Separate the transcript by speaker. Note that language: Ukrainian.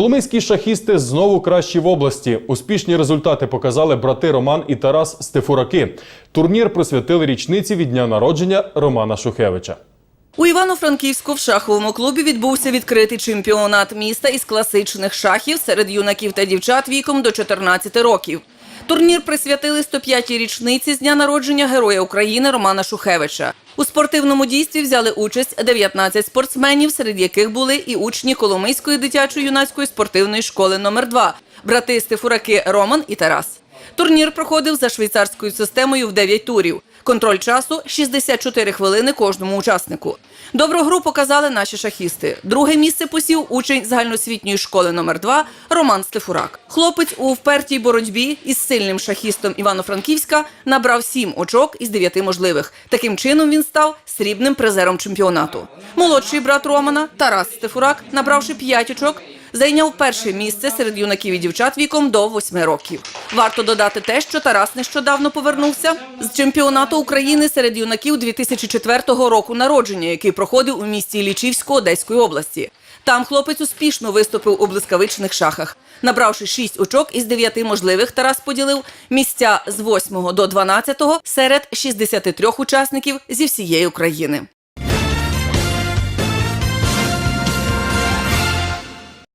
Speaker 1: Коломийські шахісти знову кращі в області. Успішні результати показали брати Роман і Тарас Стефураки. Турнір присвятили річниці від дня народження Романа Шухевича.
Speaker 2: У Івано-Франківську в шаховому клубі відбувся відкритий чемпіонат міста із класичних шахів серед юнаків та дівчат віком до 14 років. Турнір присвятили 105-й річниці з дня народження Героя України Романа Шухевича. У спортивному дійстві взяли участь 19 спортсменів, серед яких були і учні Коломийської дитячо-юнацької спортивної школи номер 2 брати Стефураки Роман і Тарас. Турнір проходив за швейцарською системою в 9 турів. Контроль часу 64 хвилини кожному учаснику. Добру гру показали наші шахісти. Друге місце посів учень загальноосвітньої школи номер 2 Роман Стефурак. Хлопець у впертій боротьбі із сильним шахістом Івано-Франківська набрав 7 очок із 9 можливих. Таким чином він став срібним призером чемпіонату. Молодший брат Романа Тарас Стефурак, набравши 5 очок, зайняв перше місце серед юнаків і дівчат віком до 8 років. Варто додати те, що Тарас нещодавно повернувся з чемпіонату України серед юнаків 2004 року народження, який проходив у місті Іллічівську Одеської області. Там хлопець успішно виступив у блискавичних шахах. Набравши 6 очок із 9 можливих, Тарас поділив місця з 8 до 12 серед 63 учасників зі всієї України.